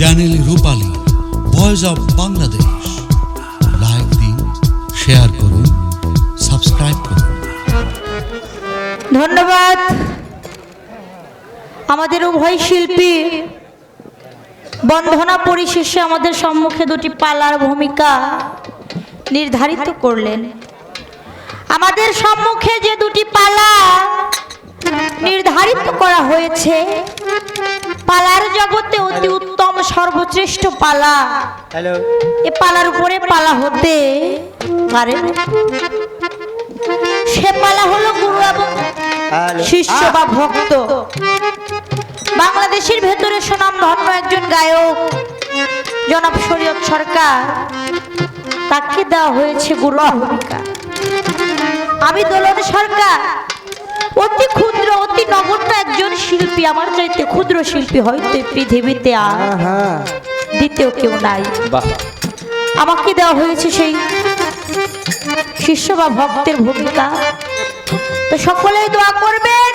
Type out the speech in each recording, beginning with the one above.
Channel Rupali voice of Bangladesh like দিন share করুন subscribe করুন। ধন্যবাদ। আমাদের উভয় শিল্পী বন্ধনা পরিশেষে আমাদের সম্মুখে দুটি পালার ভূমিকা নির্ধারিত করলেন। আমাদের সম্মুখে যে দুটি পালা নির্ধারিত করা হয়েছে। পালার জগতে অতি উত্তম সর্বশ্রেষ্ঠ পালা। এ পালার উপরে পালা হতে পারে সে পালা হলো গুরু এবং শিষ্য বা ভক্ত। বাংলাদেশের ভেতরে সুনাম ধন্য একজন গায়ক জনাব শরীয়ত সরকার। তাকে দেওয়া হয়েছে গুরু ভূমিকা আমি দোলন সরকার। অতি ক্ষুদ্র অতি নগণ্য একজন শিল্পী। আমার চাইতে ক্ষুদ্র শিল্পী হয়তো পৃথিবীতে আর দ্বিতীয় কেউ নাই। বাহ। আমাকে দেওয়া হয়েছে সেই শিষ্য বা ভক্তের ভূমিকা। তো সকলেই দোয়া করবেন।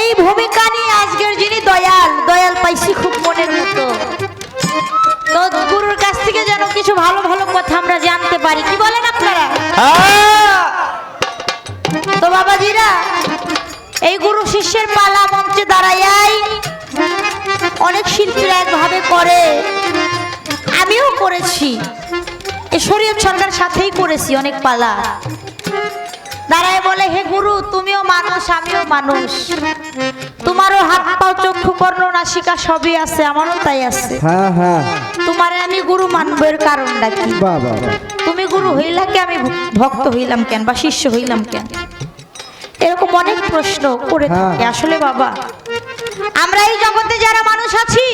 এই ভূমিকা নিয়ে আজকের যিনি দয়াল দয়াল পাইছি খুব মনের মতো। তো গুরুর কাছ থেকে যেন কিছু ভালো ভালো কথা আমরা জানতে পারি। কি বলেন আপনারা? তো বাবাজিরা এই গুরু শিষ্যের পালা মঞ্চে দাঁড়াইয়াই অনেক শিল্পীরা একভাবে করে। আমিও করেছি। এ শরীয়ত সরকার সাথেই করেছি অনেক পালা। দাঁড়ায় বলে হে গুরু তুমিও মানুষ আমিও মানুষ। তোমারও হাত পাও চক্ষু কর্ণ নাসিকা সবই আছে আমারও তাই আছে। হ্যাঁ হ্যাঁ। তোমারে আমি গুরু মানব এর কারণটা কি। তুমি গুরু হইলা কে? আমি ভক্ত হইলাম কেন বা শিষ্য হইলাম কেন? এরকম অনেক প্রশ্ন করে হ্যাঁ। থাকে। আসলে বাবা আমরা এই জগতে যারা মানুষ আছি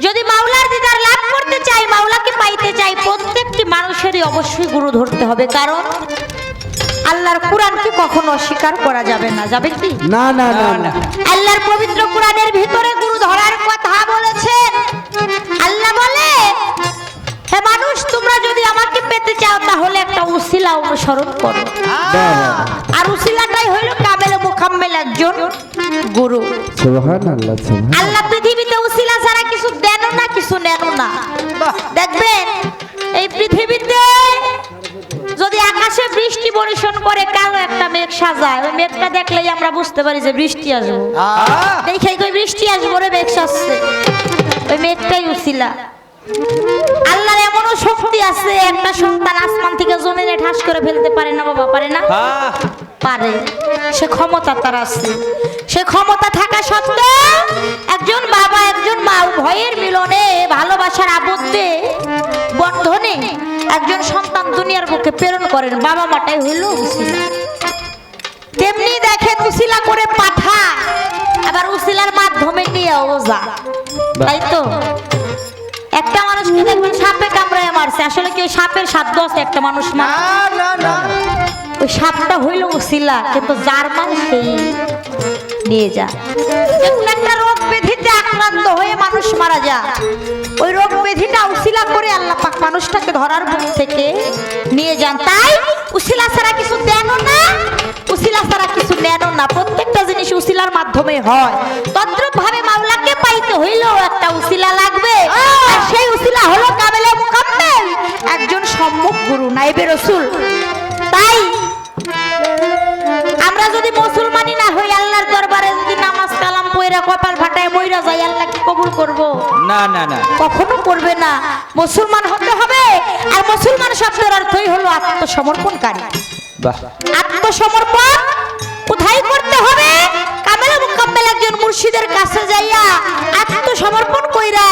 যদি মাওলার দিদার লাভ করতে চাই মাওলাকে পাইতে চাই প্রত্যেকটি মানুষেরই অবশ্যই গুরু ধরতে হবে। কারণ আল্লাহর কোরআনকে কখনো অস্বীকার করা যাবে না। যাবে কি? না না না না। আল্লাহর পবিত্র কোরআনের ভিতরে গুরু ধরার কথা বলেছেন। আল্লাহ বলে মানুষ তোমরা যদি আমাকে পেতে চাও তাহলে একটা উসিলা অনুসরণ করো। বাহ আর উসিলাটাই হইল কামেল মুখাম্মেল একজন গুরু। আল্লাহ পৃথিবীতে উসিলা ছাড়া কিছু দেন না কিছু নেন না। দেখবেন এই পৃথিবীতে যদি আকাশে বৃষ্টি বর্ষণ করে কালো একটা মেঘ সাজায় ওই মেঘটা দেখলেই আমরা বুঝতে পারি যে বৃষ্টি আসব। দেখে কই বৃষ্টি আসব রে মেঘ সাজছে। ওই মেঘটাই উসিলা। শক্তি আছে একটা সন্তান আসমান থেকে জমিনে ঠাস করে ফেলতে পারে না বাবা পারে না? পারে। সে ক্ষমতা তার আছে। সে ক্ষমতা থাকা সত্ত্বেও একজন বাবা একজন মা উভয়ের মিলনে ভালোবাসার আবদ্ধে বন্ধনে একজন সন্তান দুনিয়ার বুকে প্রেরণ করেন। বাবা মাটাই হইল উসিলা। তেমনি দেখেন উসিলা করে পাঠা আবার উসিলার মাধ্যমে নিয়ে ওজা। তাই তো? একটা মানুষকে দেখবেন সাপে মারছে আসলে কি ওই সাপের সাধ্য আছে একটা মানুষ মা ওই সাপটা হইল উসিলা কিন্তু যার মান সেই নিয়ে যা একটা রোগ ব্যাধিতে আক্রান্ত হয়ে মানুষ মারা যায়। ওই রোগ ব্যাধিটা উসিলা করে আল্লাহ পাক মানুষটাকে ধরার মুখ থেকে নিয়ে যান। তাই উসিলা ছাড়া কিছু দেনও না। উসিলা ছাড়া কিছু নেনও না। প্রত্যেকটা জিনিস উসিলার মাধ্যমে হয়। তদ্রুপ ভাবে মাওলাকে পাইতে হইলেও একটা উসিলা লাগবে। আর সেই উসিলা হলো মুকাম্মেল একজন সম্মুখ গুরু নাইবে রসুল। তাই আমরা যদি মুসলমানই না হই আল্লাহর দরবারে যদি নামাজ কালাম পয়রা কপাল ফাটায় মইরা যাই আল্লাহ কি কবুল করব? না না না। কখনো করবে না। মুসলমান হতে হবে আর মুসলমান শব্দের অর্থই হলো আত্মসমর্পণকারী। বাহ। আত্মসমর্পণ কোথায় করতে হবে? কামেল মুকাম্মেল একজন মুর্শিদের কাছে যাইয়া আত্মসমর্পণ কইরা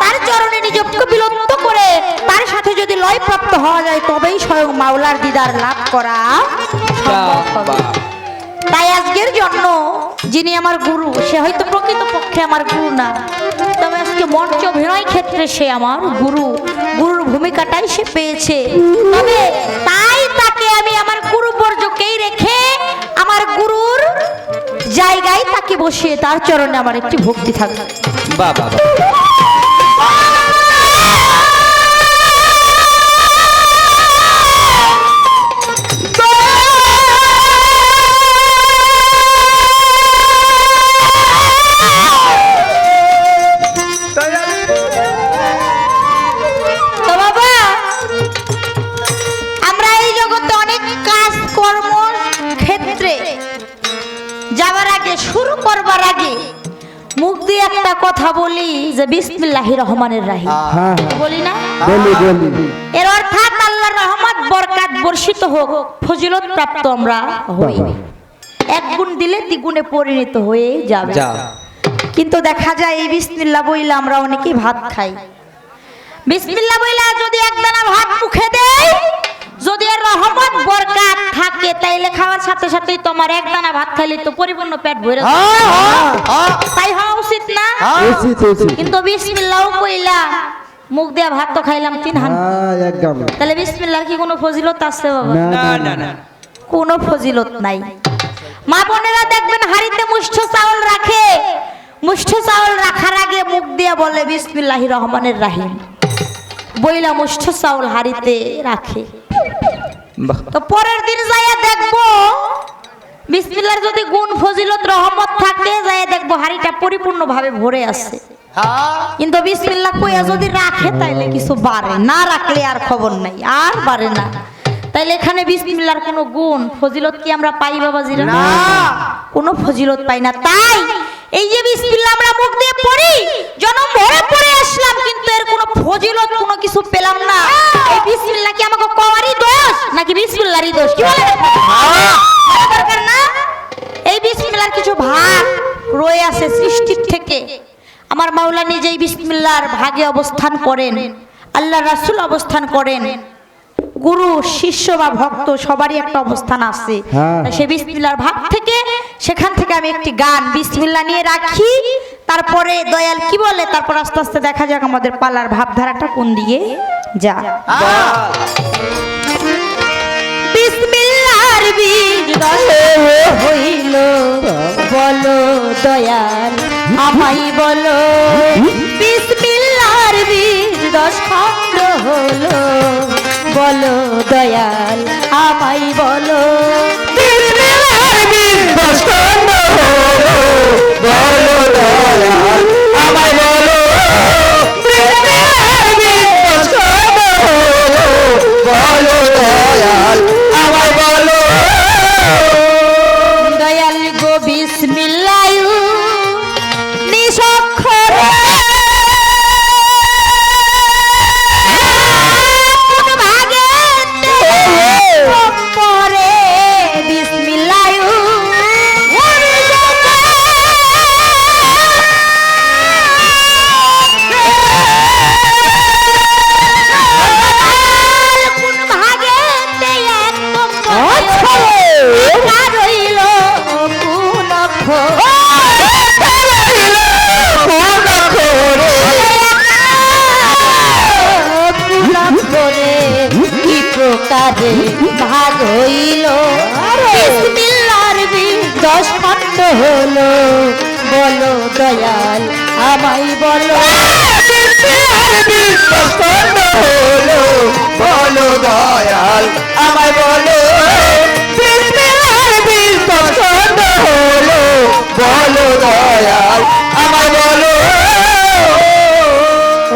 তার চরণে নিজকে বিলুপ্ত করে তার সাথে যদি লয় প্রাপ্ত হওয়া যায় তবেই স্বয়ং মাওলার দিদার লাভ করা তাই আজকের জন্য যিনি আমার গুরু সে হয়তো প্রকৃত পক্ষে আমার গুরু না তবে আজকে মঞ্চ অভিনয় ক্ষেত্রে সে আমার গুরু। গুরুর ভূমিকাটাই সে পেয়েছে। তবে তাই তাকে আমি আমার গুরু বর্জকেই রেখে আমার গুরুর জায়গায় তাকে বসিয়ে তার চরণে আমার একটি ভক্তি থাকবে। বাহ। যে বিসমিল্লাহির রহমানের রাহিম। হ্যাঁ। হ্যাঁ বলি না? বলি বলি। এর অর্থাৎ আল্লাহর রহমত বরকাত বর্ষিত হোক ফজিলত প্রাপ্ত আমরা হই। এক গুণ দিলে দ্বিগুণে পরিণত হয়ে যাবে। কিন্তু দেখা যায় এই বিসমিল্লা বইলা আমরা অনেকেই ভাত খাই। বিসমিল্লা বইলা যদি একদানা ভাত মুখে দেয় যদি এর রহমত বরকাত থাকে তাইলে খাওয়ার সাথে সাথেই তোমার একদানা ভাত খাইলে তো পরিপূর্ণ পেট ভরে যাবে। তাই হওয়া কিন্তু বিসমিল্লাও কইলা। মুখ দিয়া ভাত তো খাইলাম তিন হান হ্যাঁ একদম। তাহলে বিসমিল্লার কি কোনো ফজিলত আছে বাবা? না না না কোনো ফজিলত নাই। মা বোনেরা দেখবেন হাড়িতে মুষ্ঠ চাউল রাখে। মুষ্ঠ চাউল রাখার আগে মুখ দিয়ে বলে বিসমিল্লাহি রহমানের রাহিম। বইলা মুষ্ঠ চাউল হাড়িতে রাখে। বাহ। তো পরের দিন যাইয়া দেখব বিসমিল্লার যদি গুণ ফজিলত রহমত থাকে যায় দেখব হাড়িটা পরিপূর্ণভাবে ভরে আছে। কিন্তু বিসমিল্লা কইয়া যদি রাখে তাইলে কিছু বাড়ে না। রাখলে আর খবর নাই আর বাড়ে না। তাইলে এখানে বিসমিল্লার কোনো গুণ ফজিলত কি আমরা পাই বাবাজিরা? না। কোনো ফজিলত পাই না। তাই এই যে বিসমিল্লা আমরা মুখ দিয়ে পড়ি জনম ভরে পড়ে আসলাম কিন্তু এর কোনো ফজিলত কোনো কিছু পেলাম না। এই বিসমিল্লা কি আমাকে কওয়ারই দোষ নাকি বিসমিল্লারই দোষ? কি বলে দরকার না এই বিসমিল্লার কিছু ভাগ রয়ে আছে সৃষ্টির থেকে। আমার মাওলা নিজেই বিসমিল্লার ভাগে অবস্থান করেন। আল্লাহ রাসুল অবস্থান করেন। গুরু শিষ্য বা ভক্ত সবারই একটা অবস্থান আছে। হ্যাঁ। সে বিসমিল্লার ভাগ থেকে সেখান থেকে আমি একটি গান বিসমিল্লা নিয়ে রাখি। তারপরে দয়াল কি বলে? তারপর আস্তে আস্তে দেখা যাক আমাদের পালার ভাবধারাটা কোন দিকে যা হইল বলো দয়াল আমাই বলো। বিসমিল্লার বীর দশ খণ্ড হলো বলো দয়াল আমাই প্রকারে ভাগ হইল দশ খণ্ড হলো বলো দয়াল আমায় বলো হলো বলো দয়াল আমায় বলো দয়াল আমার বলো।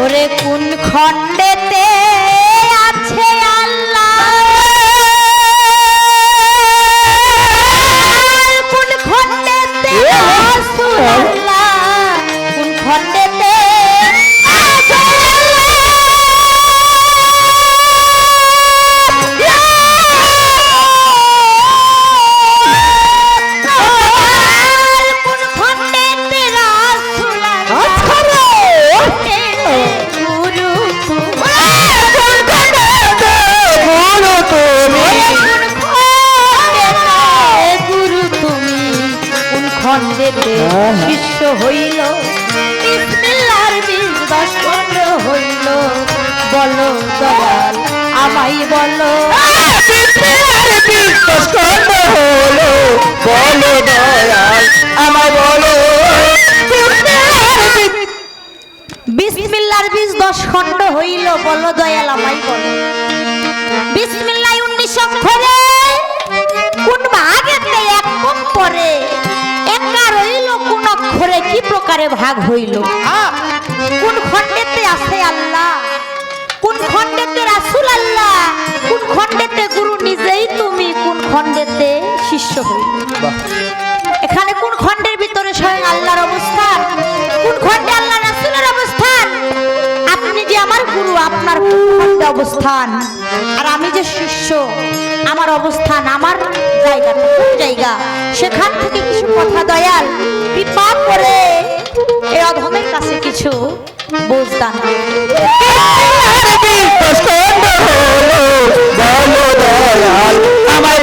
ওরে কোন খণ্ডেতে ভাগ হইল। কোন খণ্ডেতে আছে আল্লাহ? কোন খণ্ডেতে রাসুল আল্লাহ? কোন খণ্ডেতে গুরু নিজেই তুমি? কোন খণ্ডেতে শিষ্য হইল? এখানে কোন খণ্ডের ভিতরে স্বয়ং আল্লাহর অবস্থান? কোন খণ্ডে আল্লাহ রাসুলের অবস্থান? আপনি যে আমার গুরু আপনার খণ্ডে অবস্থান? আর আমি যে শিষ্য আমার অবস্থান আমার জায়গা কোন জায়গা? সেখান থেকে কিছু কথা দয়াল কৃপা করে এই অধমের কাছে কিছু বুঝতাম আমায়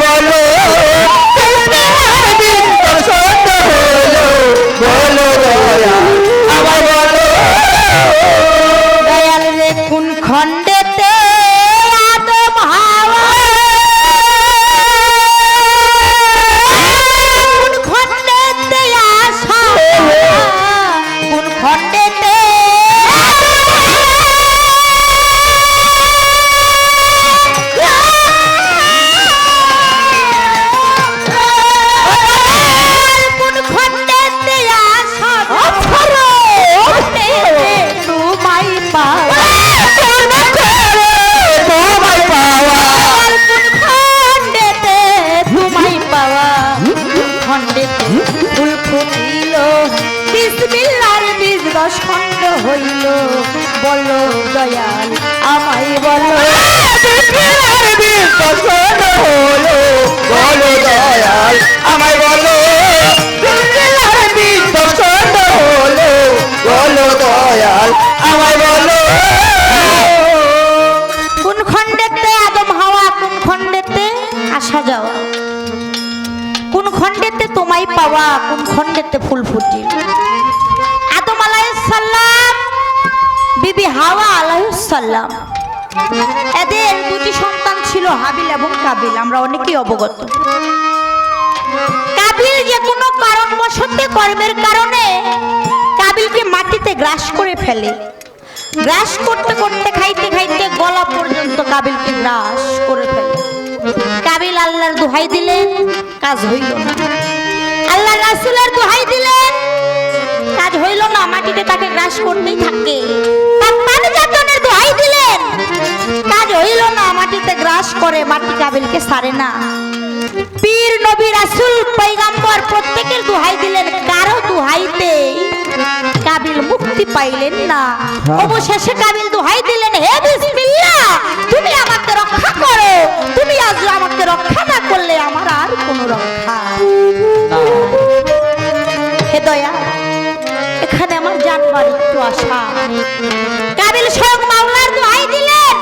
বীজ দশ খণ্ড হইল। বলো দয়াল আমায় বলো। হলো বলো দয়াল আমায় বলো। হলো বলো দয়াল আমায় বলো। কোন খণ্ডেতে আদম হাওয়া কোন খণ্ডেতে আসা যাওয়া? কোন খণ্ডেতে তোমায় পাওয়া কোন খণ্ডেতে ফুল ফুটি? হাওয়া আলাইসাল্লাম এদের দুটি সন্তান ছিল হাবিল এবং কাবিল। আমরা অনেকেই অবগত। কাবিল যে কোনো কারণবশত কর্মের কারণে কাবিলকে মাটিতে গ্রাস করে ফেলে। গ্রাস করতে করতে, খাইতে খাইতে গলা পর্যন্ত কাবিলকে গ্রাস করে ফেলে। কাবিল আল্লাহর দোহাই দিলেন কাজ হইল না। আল্লাহ রাসূলের দোহাই দিলেন হইল না মাটিতে তাকে গ্রাস করতেই থাকে। তার যাতনের দোহাই দিলেন। কাজ হইল না মাটিতে গ্রাস করে মাটি কাবিলকে সারে না। পীর নবী রাসূল পয়গাম্বর প্রত্যেকের দোহাই দিলেন কারও দোহাইতে কাবিল মুক্তি পাইলেন না। অবশেষে কাবিল দোহাই দিলেন হে বিসমিল্লাহ তুমি আমাকে রক্ষা করো। তুমি আজ আমাকে রক্ষা না করলে আমার আর কোনো রক্ষা হে দয়া জানবার একটু আশা। কাবিল স্বয়ং মাওলার দোহাই দিলেন,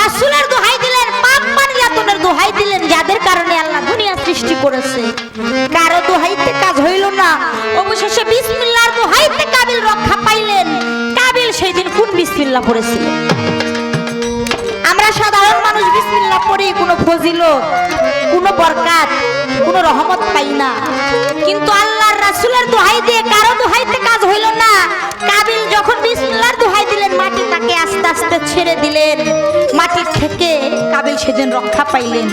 রাসূলের দোহাই দিলেন, পাপ মানিয়াতনের দোহাই দিলেন, যাদের কারণে আল্লাহ দুনিয়া সৃষ্টি করেছে। কারও দোহাইতে কাজ হইল না। অবশেষে বিসমিল্লাহর দোহাইতে কাবিল রক্ষা পাইলেন। কাবিল সেই দিন কোন বিসমিল্লাহ পড়েছিলেন আমরা সাধারণ মানুষ বিসমিল্লাহ পড়ি কোনো ফজিলত, কোনো বরকাত, কোনো রহমত পাই না। কিন্তু আল্লাহর রাসূলের দোহাই দিয়ে কারও দোহাইতে কাজ হইল না। কাবিল যখন বিসমিল্লাহর দোহাই দিলেন মাটি তাকে আস্তে আস্তে ছেড়ে দিলেন। মাটির থেকে কাবিল সেদিন রক্ষা পাইলেন।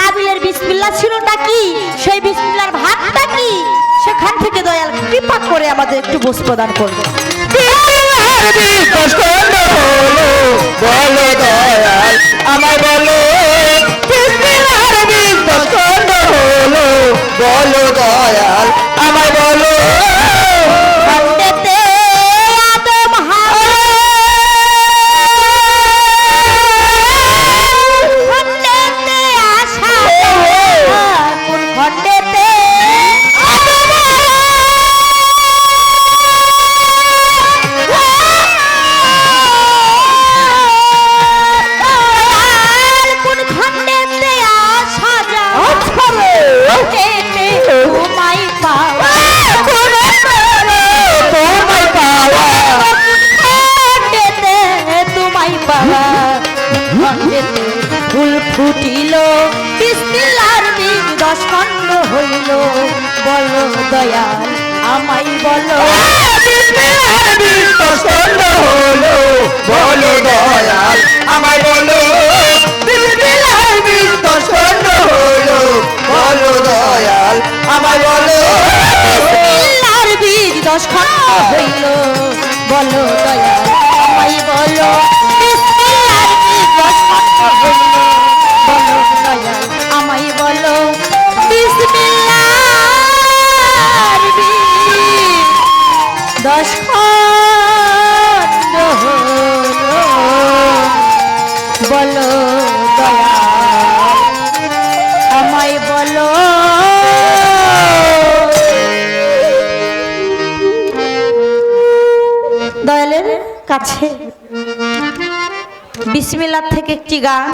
কাবিলের বিসমিল্লাহ ছিলটা কি? সেই বিসমিল্লাহর ভাতটা কি? সেখান থেকে দয়াল কৃপা করে আমাদের একটু বোঝ প্রদান করবে হলো বলো বলো দয়াল। একটি গান।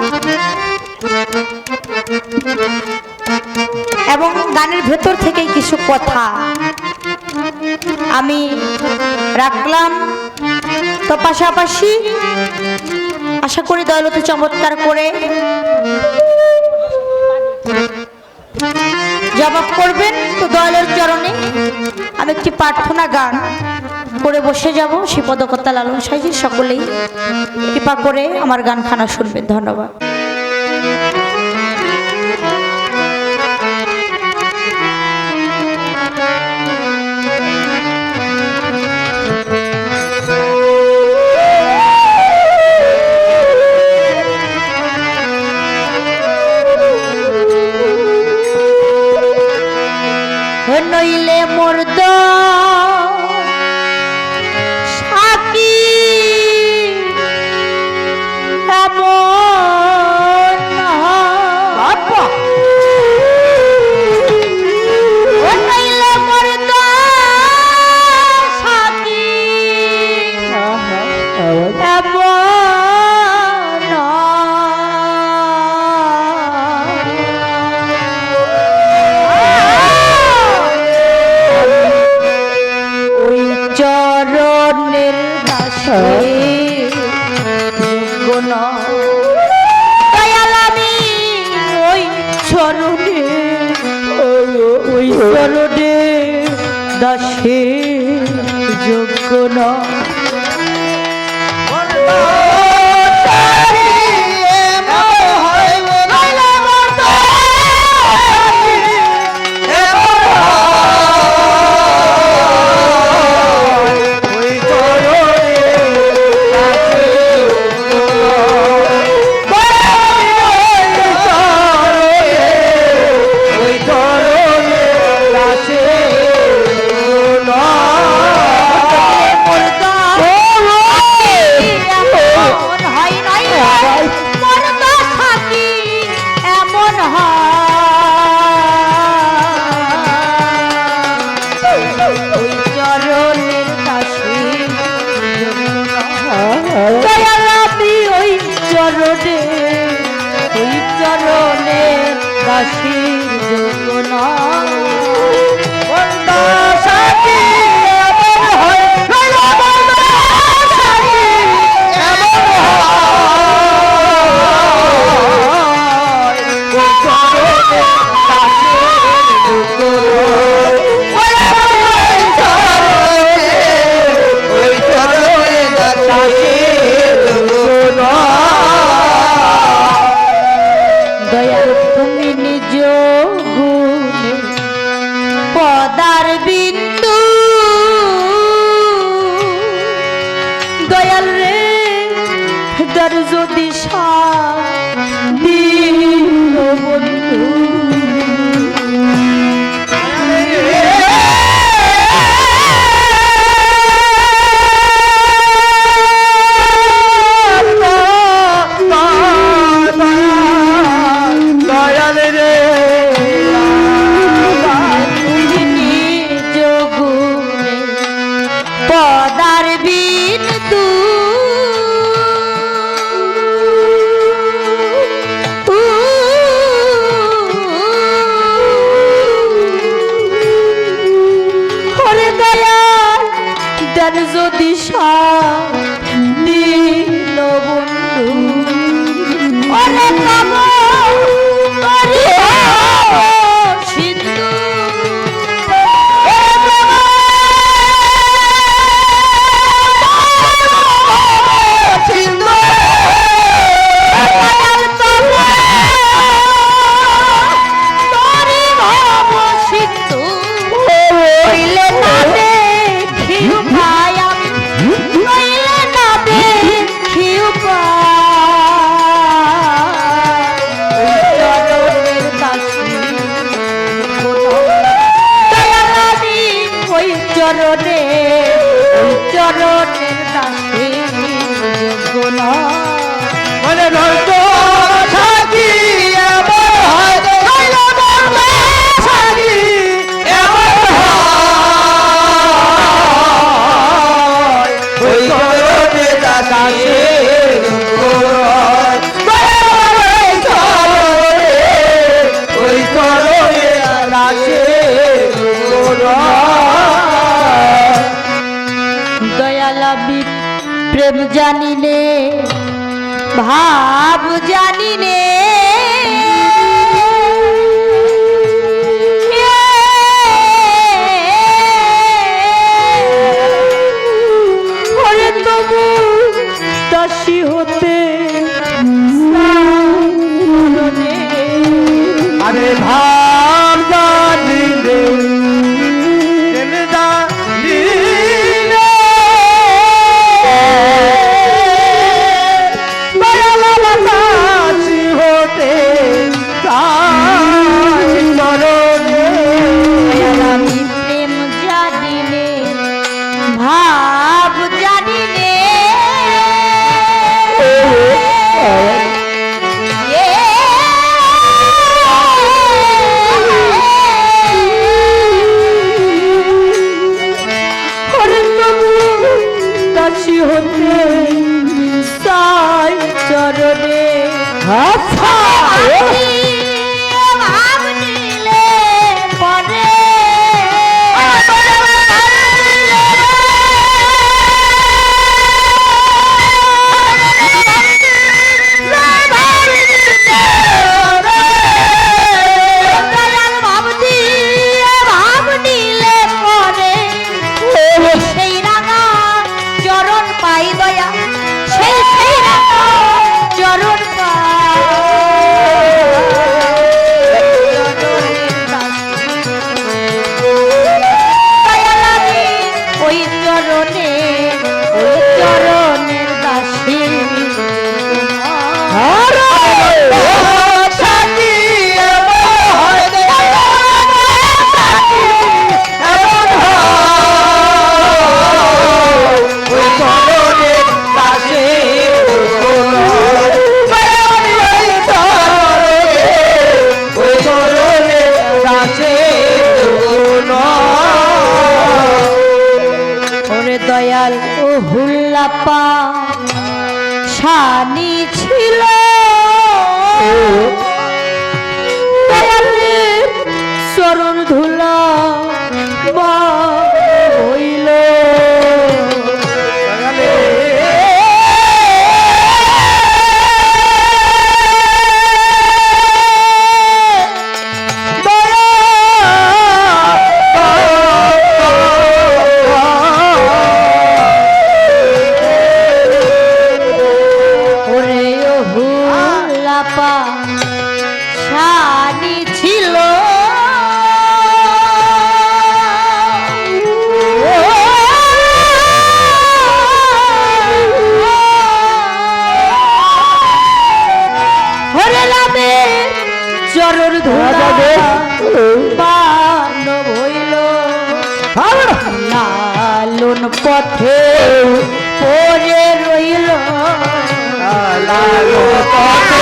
এবং গানের ভেতর থেকে কিছু কথা। আমি রাখলাম তো পাশাপাশি আশা করি দয়ালতে চমৎকার করে জবাব করবেন। তো দয়ালের চরণে আমি একটি প্রার্থনা গান। করে বসে যাব সে পদকর্তা লালন সাইজি সকলেই কৃপা করে আমার গান খানা শুনবেন, ধন্যবাদ। নইলে মর্দ সাকি যোগ্য না চরণে চরণে দাসী প্রেম জানিনে ভাব জানিনে দয়াল ও হুল্লাপা সানি ছিল God.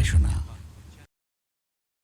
একটি চ্যানেল রূপালী পরিবেশনা